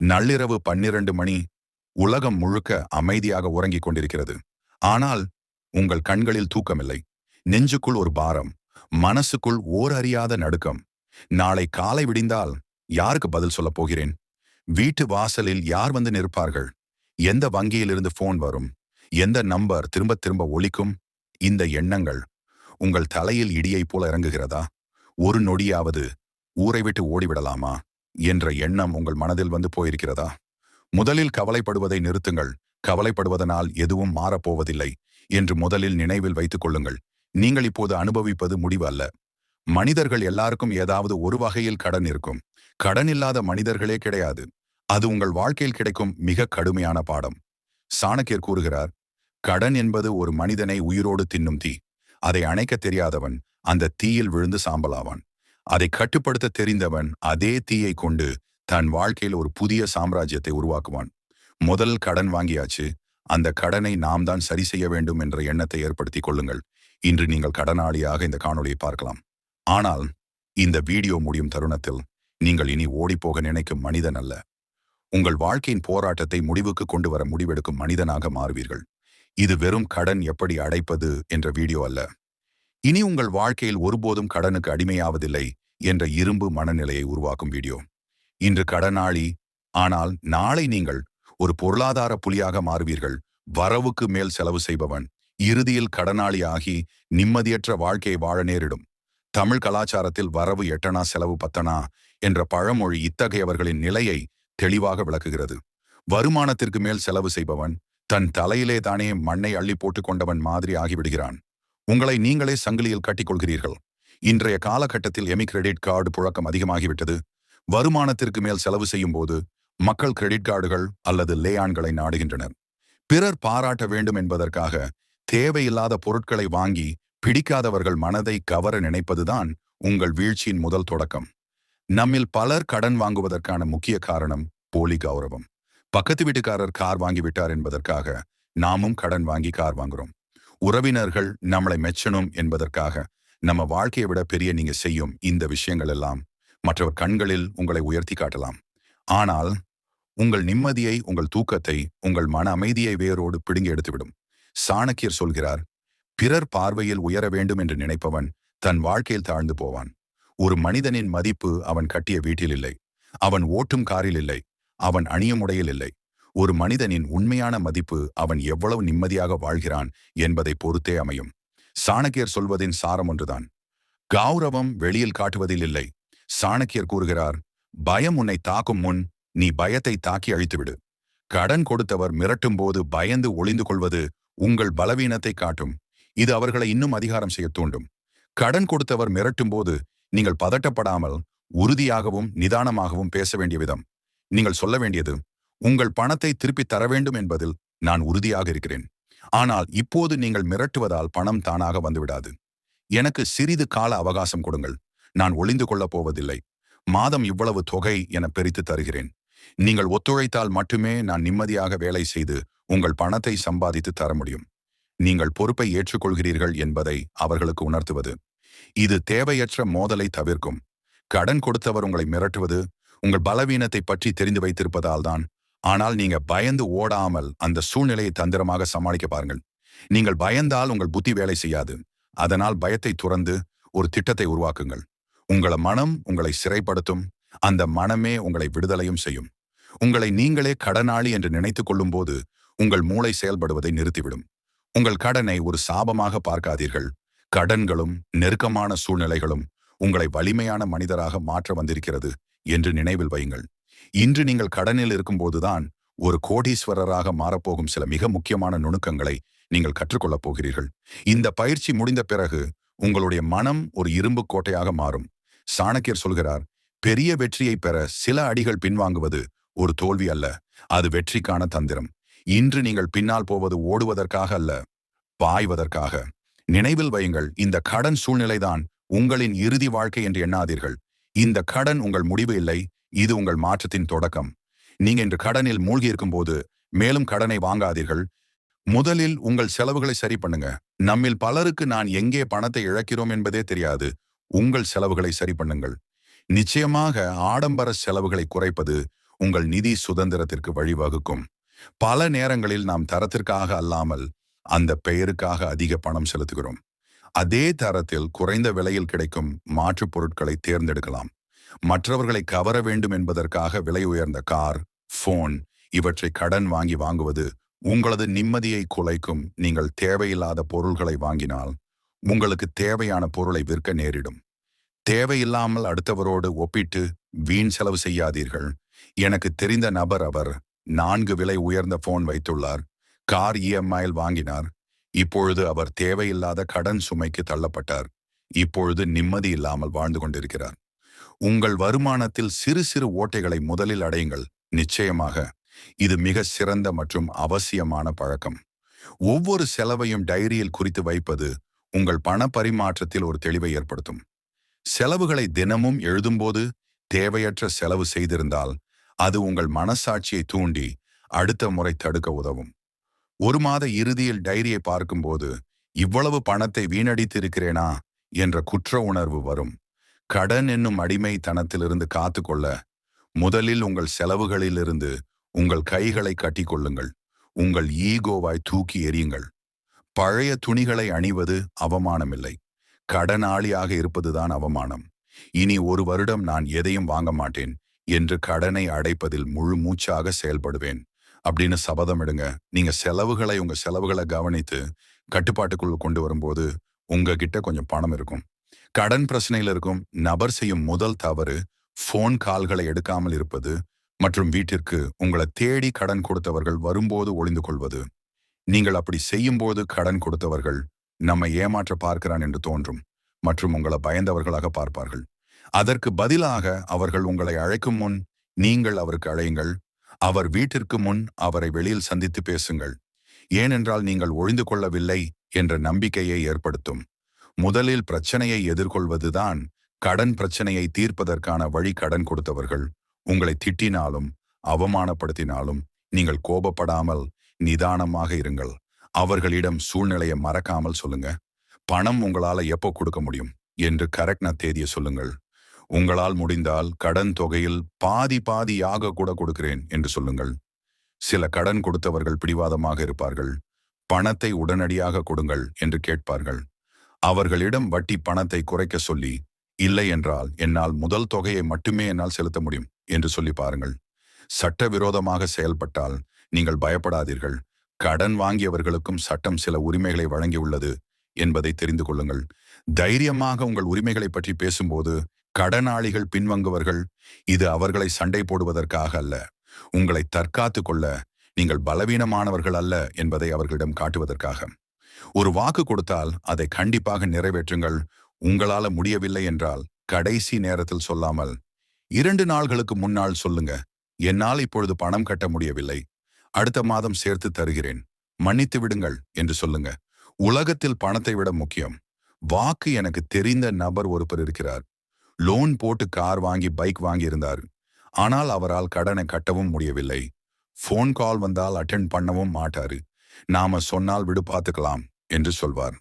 நள்ளிரவு பன்னிரண்டு மணி உலகம் முழுக்க அமைதியாக உறங்கிக் கொண்டிருக்கிறது. ஆனால் உங்கள் கண்களில் தூக்கமில்லை. நெஞ்சுக்குள் ஒரு பாரம் மனசுக்குள் ஓர் அறியாத நடுக்கம். நாளை காலை விடிந்தால் யாருக்கு பதில் சொல்லப் போகிறேன்? வீட்டு வாசலில் யார் வந்து நிற்பார்கள்? எந்த வங்கியிலிருந்து போன் வரும்? எந்த நம்பர் திரும்ப திரும்ப ஒழிக்கும் இந்த எண்ணங்கள் உங்கள் தலையில் இடியைப் போல இறங்குகிறதா? ஒரு நொடியாவது ஊரை விட்டு ஓடிவிடலாமா? என்ற எண்ணம் உங்கள் மனதில் வந்து போயிருக்கிறதா? முதலில் கவலைப்படுவதை நிறுத்துங்கள். கவலைப்படுவதனால் எதுவும் மாறப்போவதில்லை என்று முதலில் நினைவில் வைத்துக் கொள்ளுங்கள். நீங்கள் இப்போது அனுபவிப்பது முடிவு அல்ல. மனிதர்கள் எல்லாருக்கும் ஏதாவது ஒரு வகையில் கடன் இருக்கும். கடன் இல்லாத மனிதர்களே கிடையாது. அது உங்கள் வாழ்க்கையில் கிடைக்கும் மிக கடுமையான பாடம். சாணக்கியர் கூறுகிறார் கடன் என்பது ஒரு மனிதனை உயிரோடு தின்னும் தீ. அதை அணைக்க தெரியாதவன் அந்த தீயில் விழுந்து சாம்பலாவான். அதை கட்டுப்படுத்த தெரிந்தவன் அதே தீயை கொண்டு தன் வாழ்க்கையில் ஒரு புதிய சாம்ராஜ்யத்தை உருவாக்குவான். முதல் கடன் வாங்கியாச்சு. அந்த கடனை நாம் தான் சரி செய்ய வேண்டும் என்ற எண்ணத்தை ஏற்படுத்திக் கொள்ளுங்கள். இன்று நீங்கள் கடனாளியாக இந்த காணொலியை பார்க்கலாம். ஆனால் இந்த வீடியோ முடியும் தருணத்தில் நீங்கள் இனி ஓடிப்போக நினைக்கும் மனிதன் அல்ல. உங்கள் வாழ்க்கையின் போராட்டத்தை முடிவுக்கு கொண்டு வர முடிவெடுக்கும் மனிதனாக மாறுவீர்கள். இது வெறும் கடன் எப்படி அடைப்பது என்ற வீடியோ அல்ல. இனி உங்கள் வாழ்க்கையில் ஒருபோதும் கடனுக்கு அடிமையாவதில்லை என்ற இரும்பு மனநிலையை உருவாக்கும் வீடியோ. இன்று கடனாளி ஆனால் நாளை நீங்கள் ஒரு பொருளாதார புலியாக மாறுவீர்கள். வரவுக்கு மேல் செலவு செய்பவன் இறுதியில் கடனாளி ஆகி நிம்மதியற்ற வாழ்க்கையை வாழ நேரிடும். தமிழ் கலாச்சாரத்தில் வரவு எட்டனா செலவு பத்தனா என்ற பழமொழி இத்தகையவர்களின் நிலையை தெளிவாக விளக்குகிறது. வருமானத்திற்கு மேல் செலவு செய்பவன் தன் தலையிலே தானே மண்ணை அள்ளி போட்டுக் கொண்டவன் மாதிரி ஆகிவிடுகிறான். உங்களை நீங்களே சங்கிலியில் கட்டிக்கொள்கிறீர்கள். இன்றைய காலகட்டத்தில் எமி கிரெடிட் கார்டு புழக்கம் அதிகமாகிவிட்டது. வருமானத்திற்கு மேல் செலவு செய்யும் போது மக்கள் கிரெடிட் கார்டுகள் அல்லது லேயான்களை நாடுகின்றனர். பிறர் பாராட்ட வேண்டும் என்பதற்காக தேவையில்லாத பொருட்களை வாங்கி பிடிக்காதவர்கள் மனதை கவர நினைப்பதுதான் உங்கள் வீழ்ச்சியின் முதல் தொடக்கம். நம்மில் பலர் கடன் வாங்குவதற்கான முக்கிய காரணம் போலி கௌரவம். பக்கத்து வீட்டுக்காரர் கார் வாங்கிவிட்டார் என்பதற்காக நாமும் கடன் வாங்கி கார் வாங்குறோம். உறவினர்கள் நம்மளை மெச்சணும் என்பதற்காக நம்ம வாழ்க்கையை விட பெரிய நீங்க செய்யும் இந்த விஷயங்கள் எல்லாம் மற்றவர் கண்களில் உங்களை உயர்த்தி காட்டலாம். ஆனால் உங்கள் நிம்மதியை உங்கள் தூக்கத்தை உங்கள் மன அமைதியை வேரோடு பிடுங்கி எடுத்துவிடும். சாணக்கியர் சொல்கிறார் பிறர் பார்வையில் உயர வேண்டும் என்று நினைப்பவன் தன் வாழ்க்கையில் தாழ்ந்து போவான். ஒரு மனிதனின் மதிப்பு அவன் கட்டிய வீட்டில் இல்லை. அவன் ஓட்டும் காரில் இல்லை. அவன் அணியும் உடையில் இல்லை. ஒரு மனிதனின் உண்மையான மதிப்பு அவன் எவ்வளவு நிம்மதியாக வாழ்கிறான் என்பதை பொறுத்தே அமையும். சாணக்கியர் சொல்வதின் சாரம் ஒன்றுதான். கௌரவம் வெளியில் காட்டுவதில் இல்லை. சாணக்கியர் கூறுகிறார் பயம் உன்னை தாக்கும் முன் நீ பயத்தை தாக்கி அழித்துவிடு. கடன் கொடுத்தவர் மிரட்டும் போது பயந்து ஒளிந்து கொள்வது உங்கள் பலவீனத்தை காட்டும். இது அவர்களை இன்னும் அதிகாரம் செய்ய தூண்டும். கடன் கொடுத்தவர் மிரட்டும் போது நீங்கள் பதட்டப்படாமல் உறுதியாகவும் நிதானமாகவும் பேச வேண்டிய விதம். நீங்கள் சொல்ல வேண்டியது உங்கள் பணத்தை திருப்பித் தர வேண்டும் என்பதில் நான் உறுதியாக இருக்கிறேன். ஆனால் இப்போது நீங்கள் மிரட்டுவதால் பணம் தானாக வந்துவிடாது. எனக்கு சிறிது கால அவகாசம் கொடுங்கள். நான் ஒளிந்து கொள்ளப் போவதில்லை. மாதம் இவ்வளவு தொகை என பிரித்து தருகிறேன். நீங்கள் ஒத்துழைத்தால் மட்டுமே நான் நிம்மதியாக வேலை செய்து உங்கள் பணத்தை சம்பாதித்து தர முடியும். நீங்கள் பொறுப்பை ஏற்றுக்கொள்கிறீர்கள் என்பதை அவர்களுக்கு உணர்த்துவது. இது தேவையற்ற மோதலை தவிர்க்கும். கடன் கொடுத்தவர் உங்களை மிரட்டுவது உங்கள் பலவீனத்தை பற்றி தெரிந்து வைத்திருப்பதால் தான் ஆனால் நீங்க பயந்து ஓடாமல் அந்த சூழ்நிலையை தந்திரமாக சமாளிக்க பாருங்கள். நீங்கள் பயந்தால் உங்கள் புத்தி வேலை செய்யாது. அதனால் பயத்தை துறந்து ஒரு திட்டத்தை உருவாக்குங்கள். உங்கள மனம் உங்களை சிறைப்படுத்தும். அந்த மனமே உங்களை விடுதலையும் செய்யும். உங்களை நீங்களே கடனாளி என்று நினைத்து கொள்ளும் போது உங்கள் மூளை செயல்படுவதை நிறுத்திவிடும். உங்கள் கடனை ஒரு சாபமாக பார்க்காதீர்கள். கடன்களும் நெருக்கமான சூழ்நிலைகளும் உங்களை வலிமையான மனிதராக மாற்ற வந்திருக்கிறது என்று நினைவில் வையுங்கள். இன்று நீங்கள் கடனில் இருக்கும்போதுதான் ஒரு கோடீஸ்வரராக மாறப்போகும் சில மிக முக்கியமான நுணுக்கங்களை நீங்கள் கற்றுக்கொள்ளப் போகிறீர்கள். இந்த பயிற்சி முடிந்த பிறகு உங்களுடைய மனம் ஒரு இரும்பு கோட்டையாக மாறும். சாணக்கியர் சொல்கிறார் பெரிய வெற்றியை பெற சில அடிகள் பின்வாங்குவது ஒரு தோல்வி அல்ல அது வெற்றிக்கான தந்திரம். இன்று நீங்கள் பின்னால் போவது ஓடுவதற்காக அல்ல பாய்வதற்காக. நினைவில் வையுங்கள் இந்த கடன் சூழ்நிலைதான் உங்களின் இறுதி வாழ்க்கை என்று எண்ணாதீர்கள். இந்த கடன் உங்கள் முடிவு இல்லை இது உங்கள் மாற்றத்தின் தொடக்கம். நீங்க இன்று கடனில் மூழ்கி இருக்கும் போது மேலும் கடனை வாங்காதீர்கள். முதலில் உங்கள் செலவுகளை சரி பண்ணுங்க. நம்மில் பலருக்கு நான் எங்கே பணத்தை இழக்கிறோம் என்பதே தெரியாது. உங்கள் செலவுகளை சரி பண்ணுங்கள். நிச்சயமாக ஆடம்பர செலவுகளை குறைப்பது உங்கள் நிதி சுதந்திரத்திற்கு வழிவகுக்கும். பல நேரங்களில் நாம் தரத்திற்காக அல்லாமல் அந்த பெயருக்காக அதிக பணம் செலுத்துகிறோம். அதே தரத்தில் குறைந்த விலையில் கிடைக்கும் மாற்றுப் பொருட்களை தேர்ந்தெடுக்கலாம். மற்றவர்களை கவர வேண்டும் என்பதற்காக விலை உயர்ந்த கார் போன் இவற்றை கடன் வாங்கி வாங்குவது உங்களது நிம்மதியை குலைக்கும். நீங்கள் தேவையில்லாத பொருள்களை வாங்கினால் உங்களுக்கு தேவையான பொருளை விற்க நேரிடும். தேவையில்லாமல் அடுத்தவரோடு ஒப்பிட்டு வீண் செலவு செய்யாதீர்கள். எனக்கு தெரிந்த நபர் அவர் நான்கு விலை உயர்ந்த போன் வைத்துள்ளார். கார் இஎம்ஐயில் வாங்கினார். இப்பொழுது அவர் தேவையில்லாத கடன் சுமைக்கு தள்ளப்பட்டார். இப்பொழுது நிம்மதி இல்லாமல் வாழ்ந்து கொண்டிருக்கிறார். உங்கள் வருமானத்தில் சிறு சிறு ஓட்டைகளை முதலில் அடையுங்கள். நிச்சயமாக இது மிக சிறந்த மற்றும் அவசியமான பழக்கம். ஒவ்வொரு செலவையும் டைரியில் குறித்து வைப்பது உங்கள் பண பரிமாற்றத்தில் ஒரு தெளிவை ஏற்படுத்தும். செலவுகளை தினமும் எழுதும்போது தேவையற்ற செலவு செய்திருந்தால் அது உங்கள் மனசாட்சியை தூண்டி அடுத்த முறை தடுக்க உதவும். ஒரு மாத இறுதியில் டைரியை பார்க்கும்போது இவ்வளவு பணத்தை வீணடித்து இருக்கிறேனா என்ற குற்ற உணர்வு வரும். கடன் என்னும் அடிமைத்தனத்திலிருந்து காத்துக்கொள்ள முதலில் உங்கள் செலவுகளிலிருந்து உங்கள் கைகளை கட்டிக்கொள்ளுங்கள். உங்கள் ஈகோவாய் தூக்கி எறியுங்கள். பழைய துணிகளை அணிவது அவமானமில்லை. கடனாளியாக இருப்பதுதான் அவமானம். இனி ஒரு வருடம் நான் எதையும் வாங்க மாட்டேன் என்று கடனை அடைப்பதில் முழு மூச்சாக செயல்படுவேன். அப்படின்னு சபதமிடுங்க நீங்க செலவுகளை உங்க செலவுகளை கவனித்து கட்டுப்பாட்டுக்குள் கொண்டு வரும்போது உங்ககிட்ட கொஞ்சம் பணம் இருக்கும். கடன் பிரச்சனையில் இருக்கும் நபர் செய்யும் முதல் தவறு ஃபோன் கால்களை எடுக்காமல் இருப்பது மற்றும் வீட்டிற்கு உங்களை தேடி கடன் கொடுத்தவர்கள் வரும்போது ஒளிந்து கொள்வது. நீங்கள் அப்படி செய்யும்போது கடன் கொடுத்தவர்கள் நம்மை ஏமாற்ற பார்க்கிறான் என்று தோன்றும் மற்றும் உங்களை பயந்தவர்களாக பார்ப்பார்கள். அதற்கு பதிலாக அவர்கள் உங்களை அழைக்கும் முன் நீங்கள் அவருக்கு அழையுங்கள். அவர் வீட்டிற்கு முன் அவரை வெளியில் சந்தித்து பேசுங்கள். ஏனென்றால் நீங்கள் ஒழிந்து கொள்ளவில்லை என்ற நம்பிக்கையை ஏற்படுத்தும். முதலில் பிரச்சனையை எதிர்கொள்வதுதான் கடன் பிரச்சனையை தீர்ப்பதற்கான வழி கடன் கொடுத்தவர்கள். உங்களை திட்டினாலும் அவமானப்படுத்தினாலும் நீங்கள் கோபப்படாமல் நிதானமாக இருங்கள். அவர்களிடம் சூழ்நிலையை மறக்காமல் சொல்லுங்க. பணம் உங்களால எப்போ கொடுக்க முடியும்? என்று கரெக்ட்ன தேதியை சொல்லுங்கள். உங்களால் முடிந்தால் கடன் தொகையில் பாதி பாதியாக கூட கொடுக்கிறேன் என்று சொல்லுங்கள். சில கடன் கொடுத்தவர்கள் பிடிவாதமாக இருப்பார்கள். பணத்தை உடனடியாக கொடுங்கள் என்று கேட்பார்கள். அவர்களிடம் வட்டி பணத்தை குறைக்க சொல்லி இல்லை என்றால் என்னால் முதல் தொகையை மட்டுமே என்னால் செலுத்த முடியும் என்று சொல்லி பாருங்கள். சட்டவிரோதமாக செயல்பட்டால் நீங்கள் பயப்படாதீர்கள். கடன் வாங்கியவர்களுக்கும் சட்டம் சில உரிமைகளை வழங்கியுள்ளது என்பதை தெரிந்து கொள்ளுங்கள். தைரியமாக உங்கள் உரிமைகளை பற்றி பேசும்போது கடனாளிகள் பின்வாங்குவர்கள் இது அவர்களை சண்டை போடுவதற்காக அல்ல. உங்களை தற்காத்து கொள்ள நீங்கள் பலவீனமானவர்கள் அல்ல என்பதை அவர்களிடம் காட்டுவதற்காக. ஒரு வாக்கு கொடுத்தால் அதை கண்டிப்பாக நிறைவேற்றுங்கள். உங்களால முடியவில்லை என்றால் கடைசி நேரத்தில் சொல்லாமல் இரண்டு நாள்களுக்கு முன்னால் சொல்லுங்க என்னால் இப்பொழுது பணம் கட்ட முடியவில்லை. அடுத்த மாதம் சேர்த்து தருகிறேன். மன்னித்து விடுங்கள் என்று சொல்லுங்க. உலகத்தில் பணத்தை விட முக்கியம். வாக்கு எனக்கு தெரிந்த நபர் ஒருவர் இருக்கிறார். லோன் போட்டு கார் வாங்கி பைக் வாங்கியிருந்தார். ஆனால் அவரால் கடனை கட்டவும் முடியவில்லை. ஃபோன் கால் வந்தால் அட்டென்ட் பண்ணவும் மாட்டாரு. நாம சொன்னால் விடு பார்த்துக்கலாம். என்று சொல்வார்.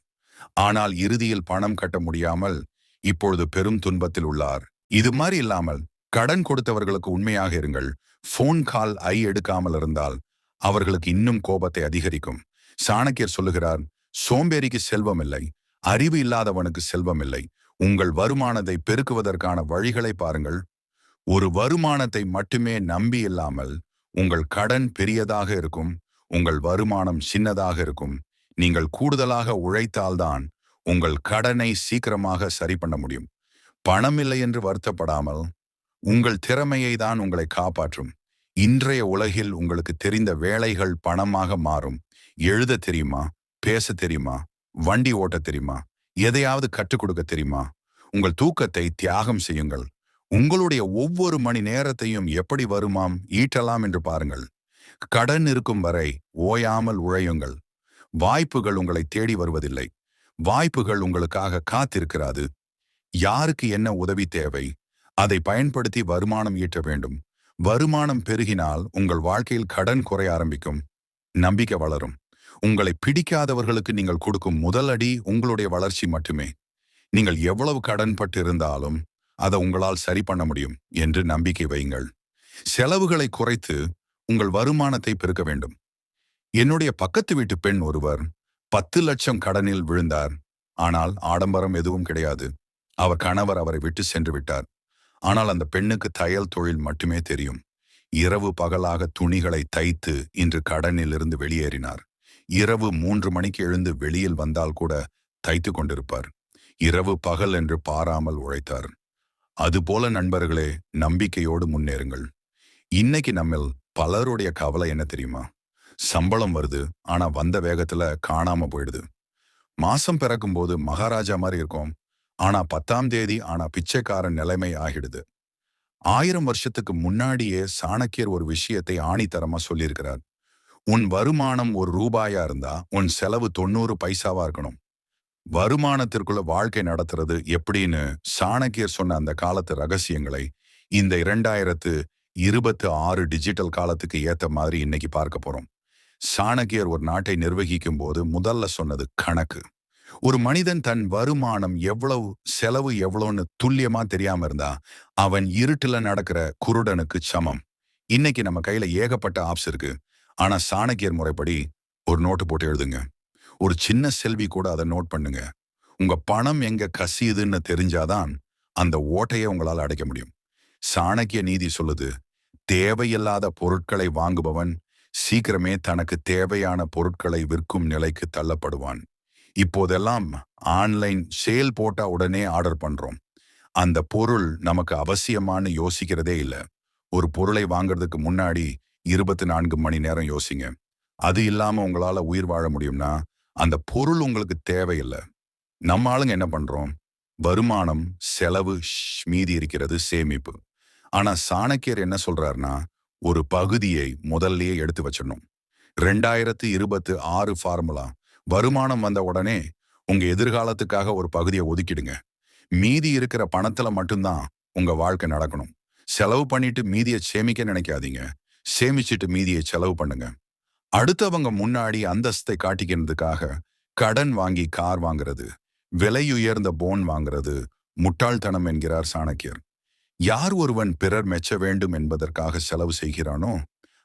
ஆனால் இறுதியில் பணம் கட்ட முடியாமல் இப்பொழுது பெரும் துன்பத்தில் உள்ளார். இது மாதிரி இல்லாமல் கடன் கொடுத்தவர்களுக்கு உண்மையாக இருங்கள். ஃபோன் கால் ஐ எடுக்காமல் இருந்தால் அவர்களுக்கு இன்னும் கோபத்தை அதிகரிக்கும். சாணக்கியர் சொல்லுகிறார் சோம்பேறிக்கு செல்வம் இல்லை. அறிவு இல்லாதவனுக்கு செல்வம் இல்லை. உங்கள் வருமானத்தை பெருக்குவதற்கான வழிகளை பாருங்கள். ஒரு வருமானத்தை மட்டுமே நம்பி இல்லாமல் உங்கள் கடன் பெரியதாக இருக்கும். உங்கள் வருமானம் சின்னதாக இருக்கும். நீங்கள் கூடுதலாக உழைத்தால்தான் உங்கள் கடனை சீக்கிரமாக சரி பண்ண முடியும். பணம் இல்லை என்று வருத்தப்படாமல் உங்கள் திறமையை தான் உங்களை காப்பாற்றும். இன்றைய உலகில் உங்களுக்கு தெரிந்த வேலைகள் பணமாக மாறும். எழுத தெரியுமா? பேச தெரியுமா? வண்டி ஓட்ட தெரியுமா? எதையாவது கற்றுக் கொடுக்க தெரியுமா? உங்கள் தூக்கத்தை தியாகம் செய்யுங்கள். உங்களுடைய ஒவ்வொரு மணி நேரத்தையும் எப்படி வருமாம்? ஈட்டலாம் என்று பாருங்கள். கடன் இருக்கும் வரை ஓயாமல் உழையுங்கள். வாய்ப்புகள் உங்களை தேடி வருவதில்லை. வாய்ப்புகள் உங்களுக்காக காத்திருக்கிறாது. யாருக்கு என்ன உதவி தேவை அதை பயன்படுத்தி வருமானம் ஈட்ட வேண்டும். வருமானம் பெருகினால் உங்கள் வாழ்க்கையில் கடன் குறைய ஆரம்பிக்கும். நம்பிக்கை வளரும். உங்களை பிடிக்காதவர்களுக்கு நீங்கள் கொடுக்கும் முதல் அடி உங்களுடைய வளர்ச்சி மட்டுமே. நீங்கள் எவ்வளவு கடன்பட்டு இருந்தாலும் அதை உங்களால் சரி பண்ண முடியும் என்று நம்பிக்கை வையுங்கள். செலவுகளை குறைத்து உங்கள் வருமானத்தை பெருக்க வேண்டும். என்னுடைய பக்கத்து வீட்டு பெண் ஒருவர் பத்து லட்சம் கடனில் விழுந்தார். ஆனால் ஆடம்பரம் எதுவும் கிடையாது. அவர் கணவர் அவரை விட்டு சென்று விட்டார். ஆனால் அந்த பெண்ணுக்கு தையல் தொழில் மட்டுமே தெரியும். இரவு பகலாக துணிகளை தைத்து இன்று கடனில் இருந்து வெளியேறினார். இரவு மூன்று மணிக்கு எழுந்து வெளியில் வந்தால் கூட தைத்து கொண்டிருப்பார். இரவு பகல் என்று பாராமல் உழைத்தார். அதுபோல நண்பர்களே நம்பிக்கையோடு முன்னேறுங்கள். இன்னைக்கு நம்மில் பலருடைய கவலை என்ன தெரியுமா? சம்பளம் வருது ஆனா வந்த வேகத்துல காணாம போயிடுது. மாசம் பிறக்கும் போது மகாராஜா மாதிரி இருக்கும். ஆனா பத்தாம் தேதி ஆனா பிச்சைக்காரன் நிலைமை ஆகிடுது. ஆயிரம் வருஷத்துக்கு முன்னாடியே சாணக்கியர் ஒரு விஷயத்தை ஆணித்தரமா சொல்லியிருக்கிறார். உன் வருமானம் ஒரு ரூபாயா இருந்தா உன் செலவு தொண்ணூறு பைசாவா இருக்கணும். வருமானத்திற்குள்ள வாழ்க்கை நடத்துறது எப்படின்னு சாணக்கியர் சொன்ன அந்த காலத்து ரகசியங்களை இந்த இரண்டாயிரத்து இருபத்து ஆறு டிஜிட்டல் காலத்துக்கு ஏத்த மாதிரி இன்னைக்கு பார்க்க போறோம். சாணக்கியர் ஒரு நாட்டை நிர்வகிக்கும் போது முதல்ல சொன்னது கணக்கு. ஒரு மனிதன் தன் வருமானம் எவ்வளவு செலவு எவ்வளோன்னு துல்லியமா தெரியாம இருந்தா அவன் இருட்டுல நடக்கிற குருடனுக்கு சமம். இன்னைக்கு நம்ம கையில ஏகப்பட்ட ஆப்ஸ் இருக்கு. ஆனா சாணக்கியர் முறைப்படி ஒரு நோட்டு போட்டு எழுதுங்க. ஒரு சின்ன செல்வி கூட அதை நோட் பண்ணுங்க. உங்க பணம் எங்க கசியுதுன்னு தெரிஞ்சாதான் அந்த ஓட்டையை உங்களால் அடைக்க முடியும். சாணக்கிய நீதி சொல்லுது தேவையில்லாத பொருட்களை வாங்குபவன் சீக்கிரமே தனக்கு தேவையான பொருட்களை விற்கும் நிலைக்கு தள்ளப்படுவான். இப்போதெல்லாம் ஆன்லைன் சேல் போட்டா உடனே ஆர்டர் பண்றோம். அந்த பொருள் நமக்கு அவசியமானு யோசிக்கிறதே இல்லை. ஒரு பொருளை வாங்குறதுக்கு முன்னாடி இருபத்தி நான்கு மணி நேரம் யோசிங்க. அது இல்லாம உங்களால உயிர் வாழ முடியும்னா அந்த பொருள் உங்களுக்கு தேவையில்லை. நம்ம ஆளுங்க என்ன பண்றோம்? வருமானம் செலவு மீதி இருக்கிறது சேமிப்பு. ஆனா சாணக்கியர் என்ன சொல்றாருன்னா ஒரு பகுதியை முதல்லயே எடுத்து வச்சிடணும். ரெண்டாயிரத்து இருபத்து ஆறு ஃபார்முலா வருமானம் வந்த உடனே உங்க எதிர்காலத்துக்காக ஒரு பகுதியை ஒதுக்கிடுங்க. மீதி இருக்கிற பணத்துல மட்டும்தான் உங்க வாழ்க்கை நடக்கணும். செலவு பண்ணிட்டு மீதியை சேமிக்க நினைக்காதீங்க. சேமிச்சிட்டு மீதியை செலவு பண்ணுங்க. அடுத்தவங்க முன்னாடி அந்தஸ்தை காட்டிக்கிறதுக்காக கடன் வாங்கி கார் வாங்குறது விலையுயர்ந்த போன் வாங்குறது முட்டாள்தனம் என்கிறார் சாணக்கியர். யார் ஒருவன் பிறர் மெச்ச வேண்டும் என்பதற்காக செலவு செய்கிறானோ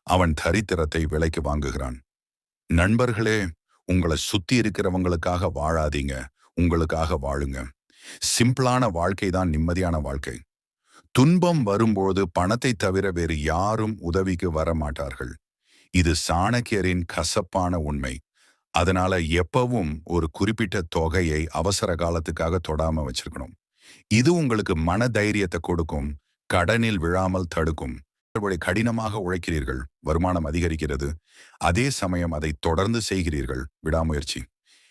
அவன் தரித்திரத்தை விலைக்கு வாங்குகிறான். நண்பர்களே உங்களை சுத்தி இருக்கிறவங்களுக்காக வாழாதீங்க. உங்களுக்காக வாழுங்க. சிம்பிளான வாழ்க்கை தான் நிம்மதியான வாழ்க்கை. துன்பம் வரும்போது பணத்தை தவிர வேறு யாரும் உதவிக்கு வர மாட்டார்கள் இது சாணக்கியரின் கசப்பான உண்மை. அதனால எப்பவும் ஒரு குறிப்பிட்ட தொகையை அவசர காலத்துக்காக தொடாம வச்சிருக்கணும். இது உங்களுக்கு மன தைரியத்தை கொடுக்கும் கடனில் விழாமல் தடுக்கும். கடினமாக உழைக்கிறீர்கள் வருமானம் அதிகரிக்கிறது. அதே சமயம் அதை தொடர்ந்து செய்கிறீர்கள். விடாமுயற்சி.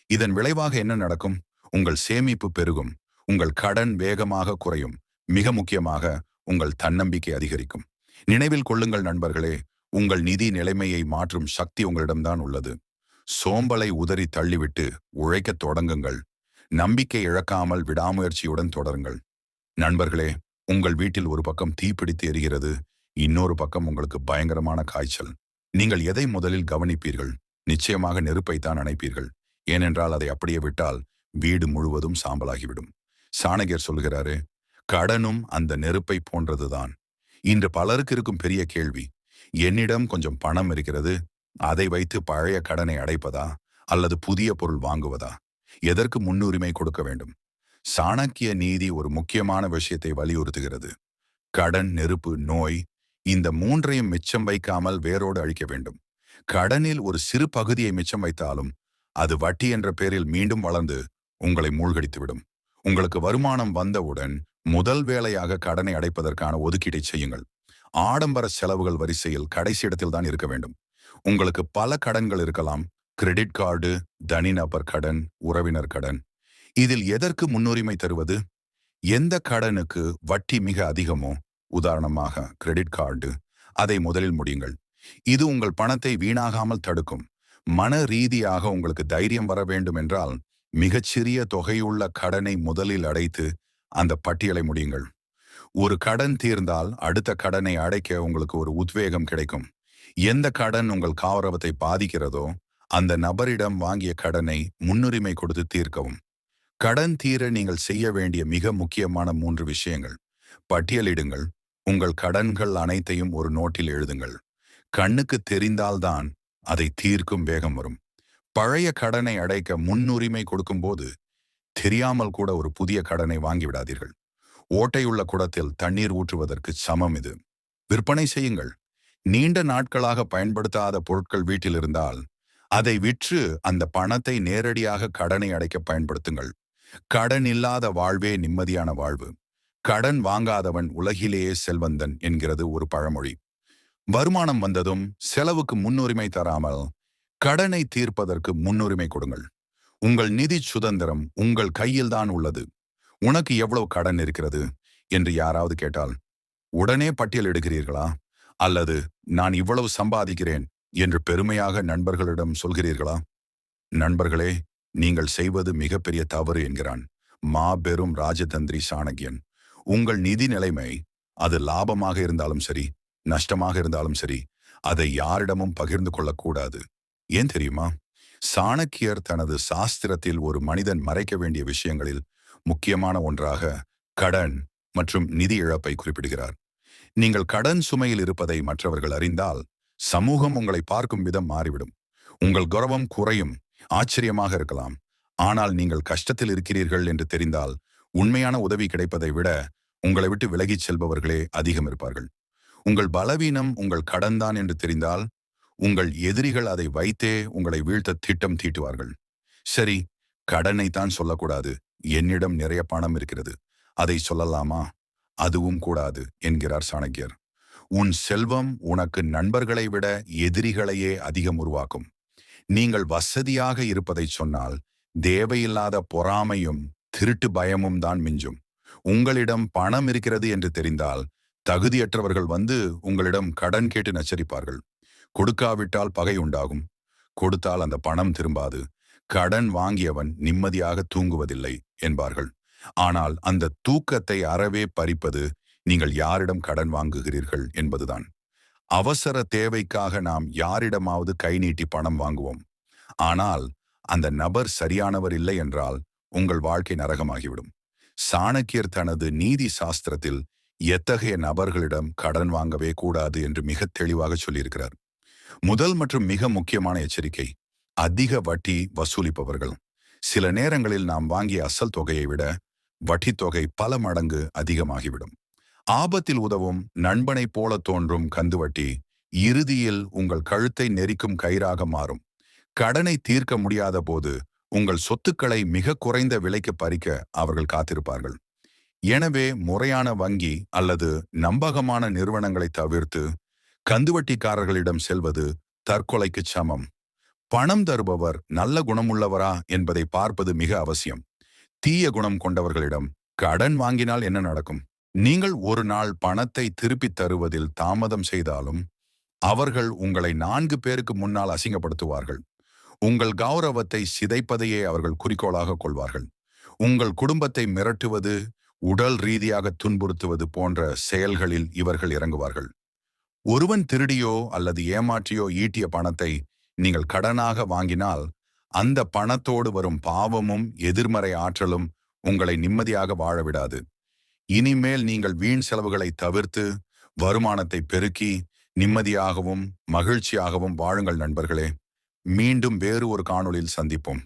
இதன் விளைவாக என்ன நடக்கும்? உங்கள் சேமிப்பு பெருகும். உங்கள் கடன் வேகமாக குறையும். மிக முக்கியமாக உங்கள் தன்னம்பிக்கை அதிகரிக்கும். நினைவில் கொள்ளுங்கள் நண்பர்களே உங்கள் நிதி நிலைமையை மாற்றும் சக்தி உங்களிடம்தான் உள்ளது. சோம்பலை உதறி தள்ளிவிட்டு உழைக்கத் தொடங்குங்கள். நம்பிக்கை இழக்காமல் விடாமுயற்சியுடன் தொடருங்கள். நண்பர்களே உங்கள் வீட்டில் ஒரு பக்கம் தீப்பிடித்து எரிகிறது இன்னொரு பக்கம் உங்களுக்கு பயங்கரமான காய்ச்சல். நீங்கள் எதை முதலில் கவனிப்பீர்கள்? நிச்சயமாக நெருப்பைத்தான் அணைப்பீர்கள். ஏனென்றால் அதை அப்படியே விட்டால் வீடு முழுவதும் சாம்பலாகிவிடும். சாணகியர் சொல்கிறாரு கடனும் அந்த நெருப்பை போன்றதுதான். இன்று பலருக்கு இருக்கும் பெரிய கேள்வி என்னிடம் கொஞ்சம் பணம் இருக்கிறது அதை வைத்து பழைய கடனை அடைப்பதா? அல்லது புதிய பொருள் வாங்குவதா? எதற்கு முன்னுரிமை கொடுக்க வேண்டும்? சாணக்கிய நீதி ஒரு முக்கியமான விஷயத்தை வலியுறுத்துகிறது. கடன் நெருப்பு நோய் இந்த மூன்றையும் மிச்சம் வைக்காமல் வேரோடு அழிக்க வேண்டும். கடனில் ஒரு சிறு பகுதியை மிச்சம் வைத்தாலும் அது வட்டி என்ற பெயரில் மீண்டும் வளர்ந்து உங்களை மூழ்கடித்துவிடும். உங்களுக்கு வருமானம் வந்தவுடன் முதல் வேலையாக கடனை அடைப்பதற்கான ஒதுக்கீட்டை செய்யுங்கள். ஆடம்பர செலவுகள் வரிசையில் கடைசி இடத்தில் தான் இருக்க வேண்டும். உங்களுக்கு பல கடன்கள் இருக்கலாம். கிரெடிட் கார்டு தனிநபர் கடன் உறவினர் கடன். இதில் எதற்கு முன்னுரிமை தருவது? எந்த கடனுக்கு வட்டி மிக அதிகமோ? உதாரணமாக கிரெடிட் கார்டு. அதை முதலில் முடியுங்கள். இது உங்கள் பணத்தை வீணாகாமல் தடுக்கும். மன ரீதியாக உங்களுக்கு தைரியம் வர வேண்டும் என்றால் மிகச்சிறிய தொகையுள்ள கடனை முதலில் அடைத்து அந்த பட்டியலை முடியுங்கள். ஒரு கடன் தீர்ந்தால் அடுத்த கடனை அடைக்க உங்களுக்கு ஒரு உத்வேகம் கிடைக்கும். எந்த கடன் உங்கள் கௌரவத்தை பாதிக்கிறதோ அந்த நபரிடம் வாங்கிய கடனை முன்னுரிமை கொடுத்து தீர்க்கவும். கடன் தீர நீங்கள் செய்ய வேண்டிய மிக முக்கியமான மூன்று விஷயங்கள். பட்டியலிடுங்கள். உங்கள் கடன்கள் அனைத்தையும் ஒரு நோட்டில் எழுதுங்கள். கண்ணுக்கு தெரிந்தால்தான் அதை தீர்க்கும் வேகம் வரும். பழைய கடனை அடைக்க முன்னுரிமை கொடுக்கும்போது தெரியாமல் கூட ஒரு புதிய கடனை வாங்கிவிடாதீர்கள் ஓட்டையுள்ள குடத்தில் தண்ணீர் ஊற்றுவதற்கு சமம் இது. விற்பனை செய்யுங்கள். நீண்ட நாட்களாக பயன்படுத்தாத பொருட்கள் வீட்டில் இருந்தால் அதை விற்று அந்த பணத்தை நேரடியாக கடனை அடைக்க பயன்படுத்துங்கள். கடன் இல்லாத வாழ்வே நிம்மதியான வாழ்வு. கடன் வாங்காதவன் உலகிலேயே செல்வந்தன் என்கிறது ஒரு பழமொழி. வருமானம் வந்ததும் செலவுக்கு முன்னுரிமை தராமல் கடனை தீர்ப்பதற்கு முன்னுரிமை கொடுங்கள். உங்கள் நிதி சுதந்திரம் உங்கள் கையில்தான் உள்ளது. உனக்கு எவ்வளவு கடன் இருக்கிறது? என்று யாராவது கேட்டால் உடனே பட்டியலிடுகிறீர்களா அல்லது நான் இவ்வளவு சம்பாதிக்கிறேன் என்று பெருமையாக நண்பர்களிடம் சொல்கிறீர்களா? நண்பர்களே நீங்கள் செய்வது மிகப்பெரிய தவறு என்கிறான் மாபெரும் ராஜதந்திரி சாணக்கியன். உங்கள் நிதி நிலைமை அது லாபமாக இருந்தாலும் சரி நஷ்டமாக இருந்தாலும் சரி அதை யாரிடமும் பகிர்ந்து கொள்ளக்கூடாது. ஏன் தெரியுமா? சாணக்கியர் தனது சாஸ்திரத்தில் ஒரு மனிதன் மறைக்க வேண்டிய விஷயங்களில் முக்கியமான ஒன்றாக கடன் மற்றும் நிதி இழப்பை குறிப்பிடுகிறார். நீங்கள் கடன் சுமையில் இருப்பதை மற்றவர்கள் அறிந்தால் சமூகம் உங்களை பார்க்கும் விதம் மாறிவிடும். உங்கள் கௌரவம் குறையும். ஆச்சரியமாக இருக்கலாம். ஆனால் நீங்கள் கஷ்டத்தில் இருக்கிறீர்கள் என்று தெரிந்தால் உண்மையான உதவி கிடைப்பதை விட உங்களை விட்டு விலகிச் செல்பவர்களே அதிகம் இருப்பார்கள். உங்கள் பலவீனம் உங்கள் கடன்தான் என்று தெரிந்தால் உங்கள் எதிரிகள் அதை வைத்தே உங்களை வீழ்த்த திட்டம் தீட்டுவார்கள். சரி கடனை தான் சொல்லக்கூடாது. என்னிடம் நிறைய பணம் இருக்கிறது. அதை சொல்லலாமா? அதுவும் கூடாது என்கிறார் சாணக்கியர். உன் செல்வம் உனக்கு நண்பர்களை விட எதிரிகளையே அதிகம் உருவாக்கும். நீங்கள் வசதியாக இருப்பதை சொன்னால் தேவையில்லாத பொறாமையும் திருட்டு பயமும் தான் மிஞ்சும். உங்களிடம் பணம் இருக்கிறது என்று தெரிந்தால் தகுதியற்றவர்கள் வந்து உங்களிடம் கடன் கேட்டு நச்சரிப்பார்கள். கொடுக்காவிட்டால் பகை உண்டாகும். கொடுத்தால் அந்த பணம் திரும்பாது. கடன் வாங்கியவன் நிம்மதியாக தூங்குவதில்லை என்பார்கள். ஆனால் அந்த தூக்கத்தை அறவே பறிப்பது நீங்கள் யாரிடம் கடன் வாங்குகிறீர்கள் என்பதுதான். அவசர தேவைக்காக நாம் யாரிடமாவது கை நீட்டி பணம் வாங்குவோம். ஆனால் அந்த நபர் சரியானவர் இல்லை என்றால் உங்கள் வாழ்க்கை நரகமாகிவிடும். சாணக்கியர் தனது நீதி சாஸ்திரத்தில் எத்தகைய நபர்களிடம் கடன் வாங்கவே கூடாது என்று மிக தெளிவாக சொல்லியிருக்கிறார். முதல் மற்றும் மிக முக்கியமான எச்சரிக்கை அதிக வட்டி வசூலிப்பவர்கள். சில நேரங்களில் நாம் வாங்கிய அசல் தொகையை விட வட்டி தொகை பல மடங்கு அதிகமாகிவிடும். ஆபத்தில் உதவும் நண்பனைப் போல தோன்றும் கந்துவட்டி இறுதியில் உங்கள் கழுத்தை நெரிக்கும் கயிறாக மாறும். கடனை தீர்க்க முடியாத போது உங்கள் சொத்துக்களை மிக குறைந்த விலைக்கு பறிக்க அவர்கள் காத்திருப்பார்கள். எனவே முறையான வங்கி அல்லது நம்பகமான நிறுவனங்களை தவிர்த்து கந்துவட்டிக்காரர்களிடம் செல்வது தற்கொலைக்கு சமம். பணம் தருபவர் நல்ல குணமுள்ளவரா என்பதை பார்ப்பது மிக அவசியம். தீய குணம் கொண்டவர்களிடம் கடன் வாங்கினால் என்ன நடக்கும்? நீங்கள் ஒரு நாள் பணத்தை திருப்பித் தருவதில் தாமதம் செய்தாலும் அவர்கள் உங்களை நான்கு பேருக்கு முன்னால் அசிங்கப்படுத்துவார்கள். உங்கள் கௌரவத்தை சிதைப்பதையே அவர்கள் குறிக்கோளாக கொள்வார்கள். உங்கள் குடும்பத்தை மிரட்டுவது உடல் ரீதியாக துன்புறுத்துவது போன்ற செயல்களில் இவர்கள் இறங்குவார்கள். ஒருவன் திருடியோ அல்லது ஏமாற்றியோ ஈட்டிய பணத்தை நீங்கள் கடனாக வாங்கினால் அந்த பணத்தோடு வரும் பாவமும் எதிர்மறை ஆற்றலும் உங்களை நிம்மதியாக வாழ விடாது. இனிமேல் நீங்கள் வீண் செலவுகளை தவிர்த்து வருமானத்தை பெருக்கி நிம்மதியாகவும் மகிழ்ச்சியாகவும் வாழுங்கள் நண்பர்களே. மீண்டும் வேறு ஒரு காணொளியில் சந்திப்போம்.